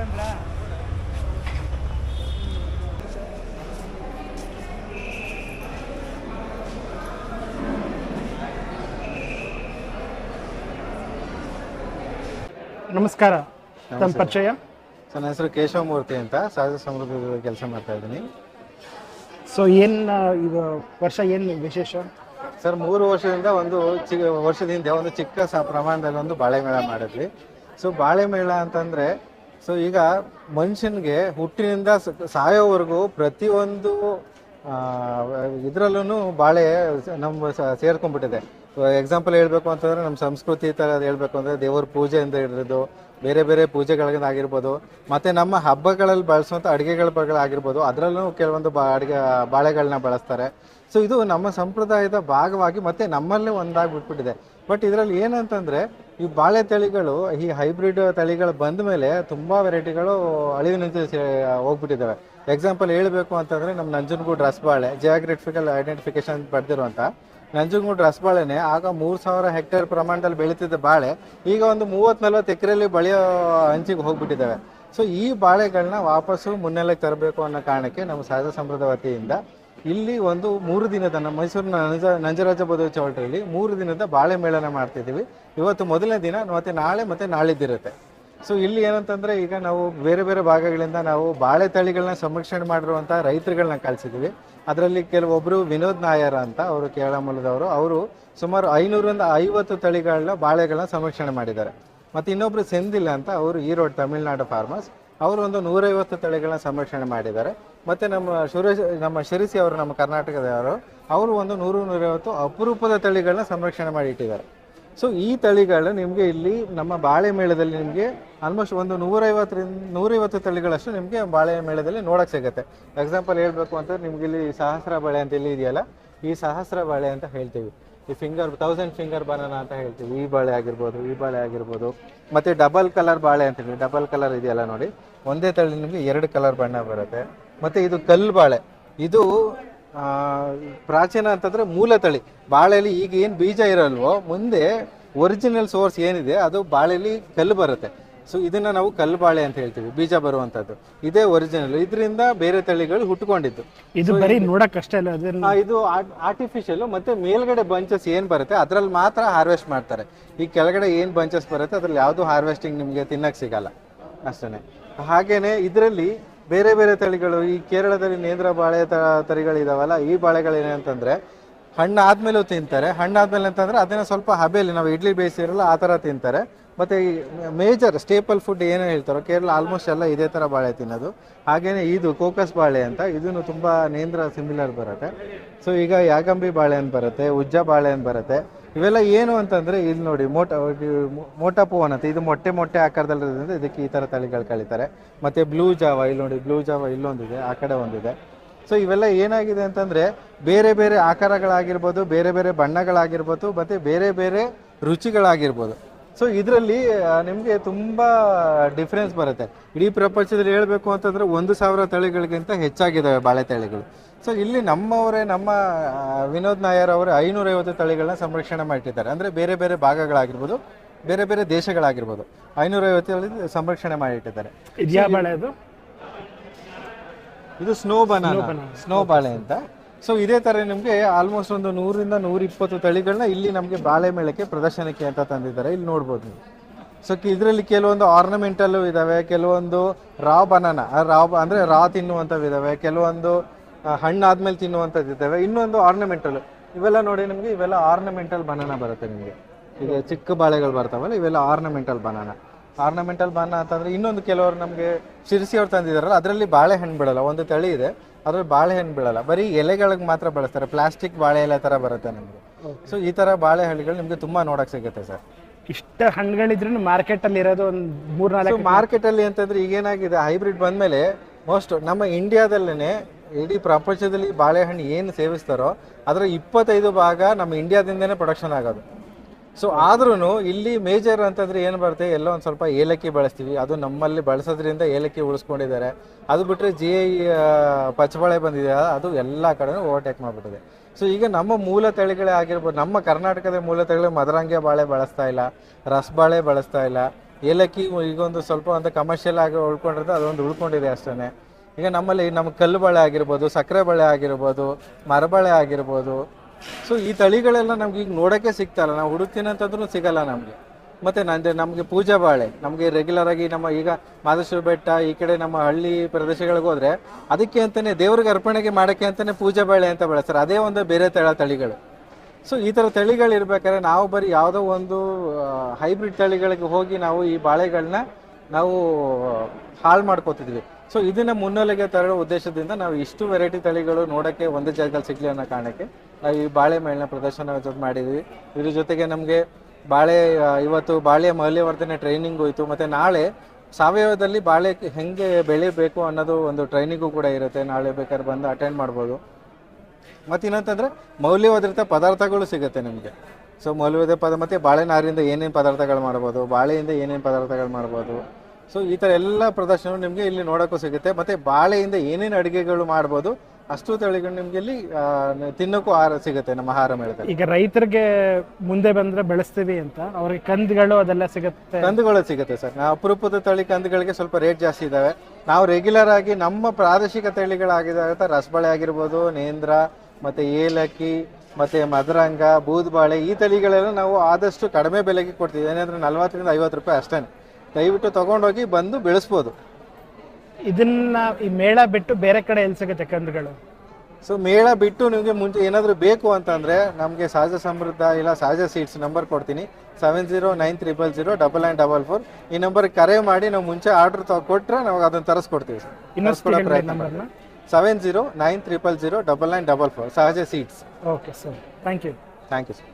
ಬಂದ್ರಾ? ನಮಸ್ಕಾರ ತಮ್ಮ ಪರಿಚಯ? ಸರ್ ನನ್ನ ಹೆಸರು ಕೇಶವಮೂರ್ತಿ ಅಂತ ಸಹಜ ಸಮೃದ್ಧಿ ಕೆಲಸ ಮಾಡ್ತಾ ಇದ್ದೀನಿ. ಸೊ ಏನು ಇದು ವರ್ಷ ಏನು ವಿಶೇಷ? ಸರ್ ಮೂರು ವರ್ಷದಿಂದ ಒಂದು ಚಿ ವರ್ಷದಿಂದ ಒಂದು ಚಿಕ್ಕ ಸ ಪ್ರಮಾಣದಲ್ಲಿ ಒಂದು ಬಾಳೆ ಮೇಳ ಮಾಡಿದ್ವಿ. ಸೊ ಬಾಳೆ ಮೇಳ ಅಂತಂದರೆ ಸೊ ಈಗ ಮನುಷ್ಯನಿಗೆ ಹುಟ್ಟಿನಿಂದ ಸಾಯೋವರೆಗೂ ಪ್ರತಿಯೊಂದು ಇದರಲ್ಲೂ ಬಾಳೆ ನಮ್ಮ ಸೇರ್ಕೊಂಡ್ಬಿಟ್ಟಿದೆ. ಎಕ್ಸಾಂಪಲ್ ಹೇಳ್ಬೇಕು ಅಂತಂದ್ರೆ ನಮ್ಮ ಸಂಸ್ಕೃತಿ ಥರ ಹೇಳ್ಬೇಕು ಅಂದರೆ ದೇವರ ಪೂಜೆಯಿಂದ ಹಿಡಿದು ಬೇರೆ ಬೇರೆ ಪೂಜೆಗಳಿಂದ ಆಗಿರ್ಬೋದು, ಮತ್ತು ನಮ್ಮ ಹಬ್ಬಗಳಲ್ಲಿ ಬಳಸುವಂಥ ಅಡುಗೆಗಳ ಬಗ್ಗೆ ಆಗಿರ್ಬೋದು, ಅದರಲ್ಲೂ ಕೆಲವೊಂದು ಬಾ, ಅಡುಗೆ, ಬಾಳೆಗಳನ್ನ ಬಳಸ್ತಾರೆ. ಸೊ ಇದು ನಮ್ಮ ಸಂಪ್ರದಾಯದ ಭಾಗವಾಗಿ ಮತ್ತೆ ನಮ್ಮಲ್ಲೇ ಒಂದಾಗಿ ಬಿಟ್ಬಿಟ್ಟಿದೆ ಬಟ್ ಇದರಲ್ಲಿ ಏನಂತಂದ್ರೆ, ಈ ಬಾಳೆ ತಳಿಗಳು, ಈ ಹೈಬ್ರಿಡ್ ತಳಿಗಳು ಬಂದ ಮೇಲೆ ತುಂಬಾ ವೆರೈಟಿಗಳು ಅಳಿವಿನಂತೆ ಹೋಗ್ಬಿಟ್ಟಿದ್ದಾವೆ. ಎಕ್ಸಾಂಪಲ್ ಹೇಳಬೇಕು ಅಂತಂದ್ರೆ, ನಮ್ಮ ನಂಜನಗೂಡು ರಸಬಾಳೆ ಜಿಯಾಗ್ರಫಿಕಲ್ ಐಡೆಂಟಿಫಿಕೇಶನ್ ಪಡೆದಿರುವಂತ ನಂಜನಗೂಡು ರಸಬಾಳೆನೆ ಆಗ ಮೂರು ಸಾವಿರ ಹೆಕ್ಟೇರ್ ಪ್ರಮಾಣದಲ್ಲಿ ಬೆಳೀತಿದ್ದ ಬಾಳೆ ಈಗ ಒಂದು ಮೂವತ್ತು ನಲ್ವತ್ತು ಎಕರೆಯಲ್ಲಿ ಬಳಿಯೋ ಹಂಚಿಗೆ ಹೋಗ್ಬಿಟ್ಟಿದ್ದಾವೆ. ಸೊ ಈ ಬಾಳೆಗಳನ್ನ ವಾಪಸ್ಸು ಮುನ್ನೆಲೆಗೆ ತರಬೇಕು ಅನ್ನೋ ಕಾರಣಕ್ಕೆ ನಮ್ಮ ಸಹಜ ಸಂಪ್ರದ ವತಿಯಿಂದ ಇಲ್ಲಿ ಒಂದು ಮೂರು ದಿನದ ಮೈಸೂರಿನ ನಂಜ, ನಂಜರಾಜ ಬದುವ ಚೌಟ್ರಲ್ಲಿ ಮೂರು ದಿನದ ಬಾಳೆ ಮೇಳನ ಮಾಡ್ತಿದ್ದೀವಿ. ಇವತ್ತು ಮೊದಲನೇ ದಿನ ಮತ್ತೆ ನಾಳೆ ಮತ್ತೆ ನಾಳಿದ್ದಿರುತ್ತೆ. ಸೊ ಇಲ್ಲಿ ಏನಂತಂದ್ರೆ ಈಗ ನಾವು ಬೇರೆ ಬೇರೆ ಭಾಗಗಳಿಂದ ನಾವು ಬಾಳೆ ತಳಿಗಳನ್ನ ಸಂರಕ್ಷಣೆ ಮಾಡಿರುವಂಥ ರೈತರುಗಳನ್ನ ಕಳಿಸಿದ್ವಿ. ಅದರಲ್ಲಿ ಕೆಲವೊಬ್ಬರು ವಿನೋದ್ ನಾಯರ್ ಅಂತ ಅವರು ಕೇರಳ ಮೂಲದವರು ಅವರು ಸುಮಾರು ಐನೂರಿಂದ ಐವತ್ತು ತಳಿಗಳನ್ನ ಬಾಳೆಗಳನ್ನ ಸಂರಕ್ಷಣೆ ಮಾಡಿದ್ದಾರೆ. ಮತ್ತು ಇನ್ನೊಬ್ರು ಸೆಂದಿಲ್ ಅಂತ ಅವರು ಈರೋಡ್ ತಮಿಳ್ನಾಡು ಫಾರ್ಮರ್ಸ್. ಅವರು ಒಂದು ನೂರೈವತ್ತು ತಳಿಗಳನ್ನ ಸಂರಕ್ಷಣೆ ಮಾಡಿದ್ದಾರೆ. ಮತ್ತು ನಮ್ಮ ಸುರೇಶ್, ನಮ್ಮ ಶಿರಿಸಿ ಅವರು, ನಮ್ಮ ಕರ್ನಾಟಕದವರು, ಅವರು ಒಂದು ನೂರು ನೂರೈವತ್ತು ಅಪರೂಪದ ತಳಿಗಳನ್ನ ಸಂರಕ್ಷಣೆ ಮಾಡಿ ಇಟ್ಟಿದ್ದಾರೆ. ಸೊ ಈ ತಳಿಗಳು ನಿಮಗೆ ಇಲ್ಲಿ ನಮ್ಮ ಬಾಳೆ ಮೇಳದಲ್ಲಿ ನಿಮಗೆ ಆಲ್ಮೋಸ್ಟ್ ಒಂದು ನೂರೈವತ್ತರಿಂದ, ನೂರೈವತ್ತು ತಳಿಗಳಷ್ಟು ನಿಮಗೆ ಬಾಳೆ ಮೇಳದಲ್ಲಿ ನೋಡಕ್ಕೆ ಸಿಗುತ್ತೆ. ಎಕ್ಸಾಂಪಲ್ ಹೇಳಬೇಕು ಅಂತಂದ್ರೆ ನಿಮ್ಗೆ ಇಲ್ಲಿ ಸಹಸ್ರ ಬಾಳೆ ಅಂತ ಇಲ್ಲಿ ಇದೆಯಲ್ಲ, ಈ ಸಹಸ್ರ ಬಾಳೆ ಅಂತ ಹೇಳ್ತೀವಿ. ಈ ಫಿಂಗರ್ ತೌಸಂಡ್ ಫಿಂಗರ್ ಬನಾನ ಅಂತ ಹೇಳ್ತೀವಿ. ಈ ಬಾಳೆ ಆಗಿರ್ಬೋದು, ಈ ಬಾಳೆ ಆಗಿರ್ಬೋದು. ಮತ್ತೆ ಡಬಲ್ ಕಲರ್ ಬಾಳೆ ಅಂತ ಹೇಳಿ ಡಬಲ್ ಕಲರ್ ಇದೆಯಲ್ಲ ನೋಡಿ. ಒಂದೇ ತಳಿ ನಿಮಗೆ ಎರಡು ಕಲರ್ ಬಣ್ಣ ಬರುತ್ತೆ. ಮತ್ತೆ ಇದು ಕಲ್ಲು ಬಾಳೆ. ಇದು ಪ್ರಾಚೀನ ಅಂತಂದ್ರೆ ಮೂಲ ತಳಿ. ಬಾಳೆಲಿ ಈಗ ಏನು ಬೀಜ ಇರಲ್ವೋ ಮುಂದೆ ಒರಿಜಿನಲ್ ಸೋರ್ಸ್ ಏನಿದೆ ಅದು ಬಾಳೆಲಿ ಕಲ್ಲು ಬರುತ್ತೆ. ಸೊ ಇದನ್ನ ನಾವು ಕಲ್ಲು ಬಾಳೆ ಅಂತ ಹೇಳ್ತೀವಿ ಬೀಜ ಬರುವಂತದ್ದು. ಇದೇ ಒರಿಜಿನಲ್ ಇದರಿಂದ ಬೇರೆ ತಳಿಗಳು ಹುಟ್ಕೊಂಡಿದ್ದು. ಇದು ಬರೀ ನೋಡಕ್ ಅಷ್ಟೇ ಅಲ್ಲ ಇದು ಆರ್ಟಿಫಿಷಿಯಲ್ ಮತ್ತೆ ಮೇಲ್ಗಡೆ ಬಂಚಸ್ ಏನು ಬರುತ್ತೆ ಅದ್ರಲ್ಲಿ ಮಾತ್ರ ಹಾರ್ವೆಸ್ಟ್ ಮಾಡ್ತಾರೆ. ಈ ಕೆಳಗಡೆ ಏನು ಬಂಚಸ್ ಬರುತ್ತೆ ಅದ್ರಲ್ಲಿ ಯಾವುದು ಹಾರ್ವೆಸ್ಟಿಂಗ್ ನಿಮಗೆ ತಿನ್ನಕ್ಕೆ ಸಿಗಲ್ಲ. ಅಷ್ಟೇ ಹಾಗೇನೆ ಇದರಲ್ಲಿ ಬೇರೆ ಬೇರೆ ತಳಿಗಳು, ಈ ಕೇರಳದಲ್ಲಿ ನೇಂದ್ರ ಬಾಳೆ ತಳಿಗಳಿದಾವಲ್ಲ, ಈ ಬಾಳೆಗಳು ಏನಂತಂದ್ರೆ ಹಣ್ಣು ಆದ್ಮೇಲೂ ತಿಂತಾರೆ. ಹಣ್ಣಾದ್ಮೇಲೆ ಅಂತಂದ್ರೆ ಅದನ್ನ ಸ್ವಲ್ಪ ಹಬೆಯಲ್ಲಿ ನಾವು ಇಡ್ಲಿ ಬೇಯಿಸಿರಲ್ಲ ಆ ಥರ ತಿಂತಾರೆ. ಮತ್ತೆ ಈ ಮೇಜರ್ ಸ್ಟೇಪಲ್ ಫುಡ್ ಏನು ಹೇಳ್ತಾರೋ, ಕೇರಳ ಆಲ್ಮೋಸ್ಟ್ ಎಲ್ಲ ಇದೇ ಥರ ಬಾಳೆ ತಿನ್ನೋದು. ಹಾಗೇನೆ ಇದು ಕೋಕಸ್ ಬಾಳೆ ಅಂತ ಇದನ್ನು ತುಂಬಾ ನೇಂದ್ರ ಸಿಮಿಲರ್ ಬರುತ್ತೆ. ಸೊ ಈಗ ಯಾಗಂಬಿ ಬಾಳೆ ಅಂತ ಬರುತ್ತೆ, ಉಜ್ಜ ಬಾಳೆ ಅಂತ ಬರುತ್ತೆ. ಇವೆಲ್ಲ ಏನು ಅಂತಂದ್ರೆ ಇಲ್ಲಿ ನೋಡಿ, ಮೋಟ ಮೋಟಾ ಪೂವನ್ ಅಂತ, ಇದು ಮೊಟ್ಟೆ ಮೊಟ್ಟೆ ಆಕಾರದಲ್ಲಿರೋದ್ರಿಂದ ಇದಕ್ಕೆ ಈ ಥರ ತಳಿಗಳು ಕಳೀತಾರೆ. ಮತ್ತೆ ಬ್ಲೂ ಜಾವ, ಇಲ್ಲಿ ನೋಡಿ ಬ್ಲೂ ಜಾವ ಇಲ್ಲೊಂದಿದೆ, ಆ ಕಡೆ ಒಂದಿದೆ. ಸೊ ಇವೆಲ್ಲ ಏನಾಗಿದೆ ಅಂತಂದ್ರೆ ಬೇರೆ ಬೇರೆ ಆಕಾರಗಳಾಗಿರ್ಬೋದು, ಬೇರೆ ಬೇರೆ ಬಣ್ಣಗಳಾಗಿರ್ಬೋದು, ಮತ್ತೆ ಬೇರೆ ಬೇರೆ ರುಚಿಗಳಾಗಿರ್ಬೋದು. ಸೊ ಇದರಲ್ಲಿ ನಿಮಗೆ ತುಂಬ ಡಿಫ್ರೆನ್ಸ್ ಬರುತ್ತೆ. ಇಡೀ ಪ್ರಪಂಚದಲ್ಲಿ ಹೇಳಬೇಕು ಅಂತಂದ್ರೆ ಒಂದು ಸಾವಿರ ತಳಿಗಳಿಗಿಂತ ಹೆಚ್ಚಾಗಿದ್ದಾವೆ ಬಾಳೆ ತಳಿಗಳು. ಸೊ ಇಲ್ಲಿ ನಮ್ಮವರೇ ನಮ್ಮ ವಿನೋದ್ ನಾಯರ್ ಅವರು ಐನೂರೈವತ್ತು ತಳಿಗಳನ್ನ ಸಂರಕ್ಷಣೆ ಮಾಡಿಟ್ಟಿದ್ದಾರೆ. ಅಂದರೆ ಬೇರೆ ಬೇರೆ ಭಾಗಗಳಾಗಿರ್ಬೋದು ಬೇರೆ ಬೇರೆ ದೇಶಗಳಾಗಿರ್ಬೋದು. ಐನೂರೈವತ್ತು ತಳಿ ಸಂರಕ್ಷಣೆ ಮಾಡಿಟ್ಟಿದ್ದಾರೆ. ಇದು ಸ್ನೋ ಬನಾನ. ಸ್ನೋ ಬಾಳೆ ಅಂತ. ಸೊ ಇದೇ ತರ ನಿಮಗೆ ಆಲ್ಮೋಸ್ಟ್ ಒಂದು ನೂರಿಂದ ನೂರ ಇಪ್ಪತ್ತು ತಳಿಗಳನ್ನ ಇಲ್ಲಿ ನಮಗೆ ಬಾಳೆ ಮೇಳಕ್ಕೆ ಪ್ರದರ್ಶನಕ್ಕೆ ಅಂತ ತಂದಿದ್ದಾರೆ. ಇಲ್ಲಿ ನೋಡ್ಬೋದು ನೀವು. ಸೊ ಇದರಲ್ಲಿ ಕೆಲವೊಂದು ಆರ್ನಮೆಂಟಲ್ಲು ಇದಾವೆ, ಕೆಲವೊಂದು ರಾ ಬನಾನ ರಾ ಅಂದ್ರೆ ರಾ ತಿನ್ನುವಂಥವು ಇದಾವೆ, ಕೆಲವೊಂದು ಹಣ್ಣು ಹಣ್ಣಾದ್ಮೇಲೆ ತಿನ್ನುವಂಥದ್ದು ಇದ್ದಾವೆ ಇನ್ನೊಂದು ಆರ್ನಮೆಂಟಲ್ ಇವೆಲ್ಲ ನೋಡಿ ನಿಮಗೆ ಇವೆಲ್ಲ ಆರ್ನಮೆಂಟಲ್ ಬನಾನ ಬರುತ್ತೆ ನಿಮಗೆ. ಈಗ ಚಿಕ್ಕ ಬಾಳೆಗಳು ಬರ್ತಾವಲ್ಲ, ಇವೆಲ್ಲ ಆರ್ನಮೆಂಟಲ್ ಬನಾನ ಆರ್ನಮೆಂಟಲ್ ಬಾನ ಅಂತಂದ್ರೆ ಇನ್ನೊಂದು ಕೆಲವರು ನಮಗೆ ಶಿರ್ಸಿ ಅವ್ರು ತಂದಿದಾರಲ್ಲ ಅದರಲ್ಲಿ ಬಾಳೆಹಣ್ಣು ಬಿಡಲ್ಲ ಒಂದು ತಳಿ ಇದೆ ಅದ್ರಲ್ಲಿ ಬಾಳೆಹಣ್ಣು ಬಿಡಲ್ಲ. ಬರೀ ಎಲೆಗಳಿಗೆ ಮಾತ್ರ ಬಳಸ್ತಾರೆ ಪ್ಲಾಸ್ಟಿಕ್ ಬಾಳೆ ಎಲೆ ತರ ಬರುತ್ತೆ ನಮಗೆ. ಸೊ ಈ ತರ ಬಾಳೆ ನಿಮ್ಗೆ ತುಂಬಾ ನೋಡಕ್ ಸಿಗುತ್ತೆ ಸರ್. ಇಷ್ಟ ಹಣ್ಣುಗಳಿದ್ರೂ ಮಾರ್ಕೆಟ್ ಅಲ್ಲಿ ಇರೋದು ಒಂದು ಮೂರ್ ನಾಲ್ಕು ಮಾರ್ಕೆಟ್ ಅಲ್ಲಿ ಅಂತಂದ್ರೆ ಈಗೇನಾಗಿದೆ ಹೈಬ್ರಿಡ್ ಬಂದ್ಮೇಲೆ ಮೋಸ್ಟ್ ನಮ್ಮ ಇಂಡಿಯಾದಲ್ಲೇ ಇಡೀ ಪ್ರಪಂಚದಲ್ಲಿ ಬಾಳೆಹಣ್ಣು ಏನು ಸೇವಿಸ್ತಾರೋ ಅದರ ಇಪ್ಪತ್ತೈದು ಭಾಗ ನಮ್ಮ ಇಂಡಿಯಾದಿಂದನೇ ಪ್ರೊಡಕ್ಷನ್ ಆಗೋದು. ಸೊ ಆದ್ರೂ ಇಲ್ಲಿ ಮೇಜರ್ ಅಂತಂದ್ರೆ ಏನು ಬರುತ್ತೆ? ಎಲ್ಲೋ ಒಂದು ಸ್ವಲ್ಪ ಏಲಕ್ಕಿ ಬಳಸ್ತೀವಿ. ಅದು ನಮ್ಮಲ್ಲಿ ಬಳಸೋದ್ರಿಂದ ಏಲಕ್ಕಿ ಉಳಿಸ್ಕೊಂಡಿದ್ದಾರೆ. ಅದು ಬಿಟ್ಟರೆ ಜಿ ಐ ಪಚ್ಚಬಾಳೆ ಬಂದಿದೆ. ಅದು ಎಲ್ಲ ಕಡೆನೂ ಓವರ್ಟೇಕ್ ಮಾಡಿಬಿಟ್ಟಿದೆ. ಸೊ ಈಗ ನಮ್ಮ ಮೂಲ ತಳಿಗಳೇ ಆಗಿರ್ಬೋದು, ನಮ್ಮ ಕರ್ನಾಟಕದ ಮೂಲ ತಳಿಗಳು ಮದರಂಗಿಯ ಬಾಳೆ ಬಳಸ್ತಾ ಇಲ್ಲ ರಸಬಾಳೆ ಬಳಸ್ತಾ ಇಲ್ಲ. ಏಲಕ್ಕಿ ಈಗ ಒಂದು ಸ್ವಲ್ಪ ಒಂದು ಕಮರ್ಷಿಯಲ್ ಆಗಿ ಉಳ್ಕೊಂಡಿರೋದು, ಅದೊಂದು ಉಳ್ಕೊಂಡಿದೆ ಅಷ್ಟೇ ಈಗ ನಮ್ಮಲ್ಲಿ ನಮ್ಮ ಕಲ್ಲು ಬಾಳೆ ಆಗಿರ್ಬೋದು, ಸಕ್ಕರೆ ಬಾಳೆ ಆಗಿರ್ಬೋದು, ಮರಬಾಳೆ ಆಗಿರ್ಬೋದು ಸೊ ಈ ತಳಿಗಳೆಲ್ಲ ನಮ್ಗೆ ಈಗ ನೋಡೋಕ್ಕೆ ಸಿಗ್ತಾಯಿಲ್ಲ ನಾವು ಹುಡುಕ್ತೀನಿ ಅಂತಂದ್ರೂ ಸಿಗಲ್ಲ ನಮಗೆ. ಮತ್ತು ನಂದೆ ನಮಗೆ ಪೂಜಾ ಬಾಳೆ. ನಮಗೆ ರೆಗ್ಯುಲರ್ ಆಗಿ ನಮ್ಮ ಈಗ ಮಾದೇಶ್ವರ ಬೆಟ್ಟ, ಈ ಕಡೆ ನಮ್ಮ ಹಳ್ಳಿ ಪ್ರದೇಶಗಳಿಗೆ ಹೋದರೆ ಅದಕ್ಕೆ ಅಂತಲೇ ದೇವ್ರಿಗೆ ಅರ್ಪಣೆಗೆ ಮಾಡೋಕ್ಕೆ ಅಂತಲೇ ಪೂಜಾ ಬಾಳೆ ಅಂತ ಬೆಳೆಸ್ತಾರೆ. ಅದೇ ಒಂದು ಬೇರೆ ತಳ ತಳಿಗಳು. ಸೊ ಈ ಥರ ತಳಿಗಳು ಇರ್ಬೇಕಾದ್ರೆ ನಾವು ಬರೀ ಯಾವುದೋ ಒಂದು ಹೈಬ್ರಿಡ್ ತಳಿಗಳಿಗೆ ಹೋಗಿ ನಾವು ಈ ಬಾಳೆಗಳನ್ನ ನಾವು ಹಾಳು ಮಾಡ್ಕೋತಿದ್ವಿ. ಸೊ ಇದನ್ನ ಮುನ್ನೆಲೆಗೆ ತರಳೋ ಉದ್ದೇಶದಿಂದ ನಾವು ಇಷ್ಟು ವೆರೈಟಿ ತಳಿಗಳು ನೋಡೋಕ್ಕೆ ಒಂದೇ ಜಾಗದಲ್ಲಿ ಸಿಗ್ಲಿ ಅನ್ನೋ ಕಾರಣಕ್ಕೆ ನಾವು ಈ ಬಾಳೆ ಮೇಳನ ಪ್ರದರ್ಶನ ಮಾಡಿದ್ವಿ. ಇದ್ರ ಜೊತೆಗೆ ನಮಗೆ ಬಾಳೆ ಇವತ್ತು ಬಾಳೆ ಮೌಲ್ಯವರ್ಧನೆ ಟ್ರೈನಿಂಗ್ ಹೋಯಿತು. ಮತ್ತು ನಾಳೆ ಸಾವಯವದಲ್ಲಿ ಬಾಳೆ ಹೆಂಗೆ ಬೆಳಿಬೇಕು ಅನ್ನೋದು ಒಂದು ಟ್ರೈನಿಂಗು ಕೂಡ ಇರುತ್ತೆ. ನಾಳೆ ಬೇಕಾದ್ರೆ ಬಂದು ಅಟೆಂಡ್ ಮಾಡ್ಬೋದು. ಮತ್ತು ಇನ್ನೊಂತಂದರೆ ಮೌಲ್ಯವರ್ಧಿತ ಪದಾರ್ಥಗಳು ಸಿಗುತ್ತೆ ನಿಮಗೆ. ಸೊ ಮೌಲ್ಯವರ್ಧಿತ ಪದ, ಮತ್ತು ಬಾಳೆನಾರಿಂದ ಏನೇನು ಪದಾರ್ಥಗಳು ಮಾಡ್ಬೋದು, ಬಾಳೆಯಿಂದ ಏನೇನು ಪದಾರ್ಥಗಳು ಮಾಡ್ಬೋದು ಸೊ ಈ ಥರ ಎಲ್ಲ ಪ್ರದರ್ಶನ ನಿಮಗೆ ಇಲ್ಲಿ ನೋಡೋಕ್ಕೂ ಸಿಗುತ್ತೆ. ಮತ್ತು ಬಾಳೆಯಿಂದ ಏನೇನು ಅಡುಗೆಗಳು ಮಾಡ್ಬೋದು ಅಷ್ಟು ತಳಿಗಳು ನಿಮ್ಗೆ ಇಲ್ಲಿ ತಿನ್ನೋಕ್ಕೂ ಆಹಾರ ಸಿಗುತ್ತೆ ನಮ್ಮ ಆಹಾರ ಮೇಳದಲ್ಲಿ. ಈಗ ರೈತರಿಗೆ ಮುಂದೆ ಬಂದ್ರೆ ಬೆಳೆಸ್ತೀವಿ ಅಂತ ಅವ್ರಿಗೆ ಕಂದ್ಗಳು ಅದೆಲ್ಲ ಸಿಗುತ್ತೆ? ಕಂದುಗಳು ಸಿಗುತ್ತೆ ಸರ್. ಅಪರೂಪದ ತಳಿ ಕಂದುಗಳಿಗೆ ಸ್ವಲ್ಪ ರೇಟ್ ಜಾಸ್ತಿ ಇದಾವೆ. ನಾವು ರೆಗ್ಯುಲರ್ ಆಗಿ ನಮ್ಮ ಪ್ರಾದೇಶಿಕ ತಳಿಗಳಾಗಿದಾಗ ರಸಬಾಳೆ ಆಗಿರ್ಬೋದು ನೇಂದ್ರ ಮತ್ತೆ ಏಲಕ್ಕಿ ಮತ್ತೆ ಮದರಂಗ ಬೂದ್ಬಾಳೆ ಈ ತಳಿಗಳೆಲ್ಲ ನಾವು ಆದಷ್ಟು ಕಡಿಮೆ ಬೆಲೆಗೆ ಕೊಡ್ತೀವಿ ಏನಂದ್ರೆ ನಲ್ವತ್ತರಿಂದ ಐವತ್ತು ರೂಪಾಯಿ ಅಷ್ಟೇ ದಯವಿಟ್ಟು ತಗೊಂಡೋಗಿ ಬಂದು ಬೆಳೆಸ್ಬೋದು. ಇದನ್ನ ಈ ಮೇಳ ಬಿಟ್ಟು ಬೇರೆ ಕಡೆ ಎಲ್ಲಿ ಸಿಗುತ್ತೆ ಕಂದುಗಳು? ಸೊ ಮೇಳ ಬಿಟ್ಟು ನಿಮಗೆ ಮುಂಚೆ ಏನಾದರೂ ಬೇಕು ಅಂತಂದರೆ ನಮಗೆ ಸಹಜ ಸಮೃದ್ಧ ಇಲ್ಲ ಸಹಜ ಸೀಟ್ಸ್ ನಂಬರ್ ಕೊಡ್ತೀನಿ. Seven zero nine triple zero double nine double four ಈ ನಂಬರ್ಗೆ ಕರೆ ಮಾಡಿ ನಾವು ಮುಂಚೆ ಆರ್ಡರ್ ಕೊಟ್ಟರೆ ನಾವು ಅದನ್ನು ತರಿಸ್ಕೊಡ್ತೀವಿ ಸರ್. ಇನ್ನೊಂದು ತರಿಸ್ಕೊಡೋ ಪ್ರಯತ್ನ seven zero nine triple zero double nine double four Sahaja seeds okay sir. Thank you thank you sir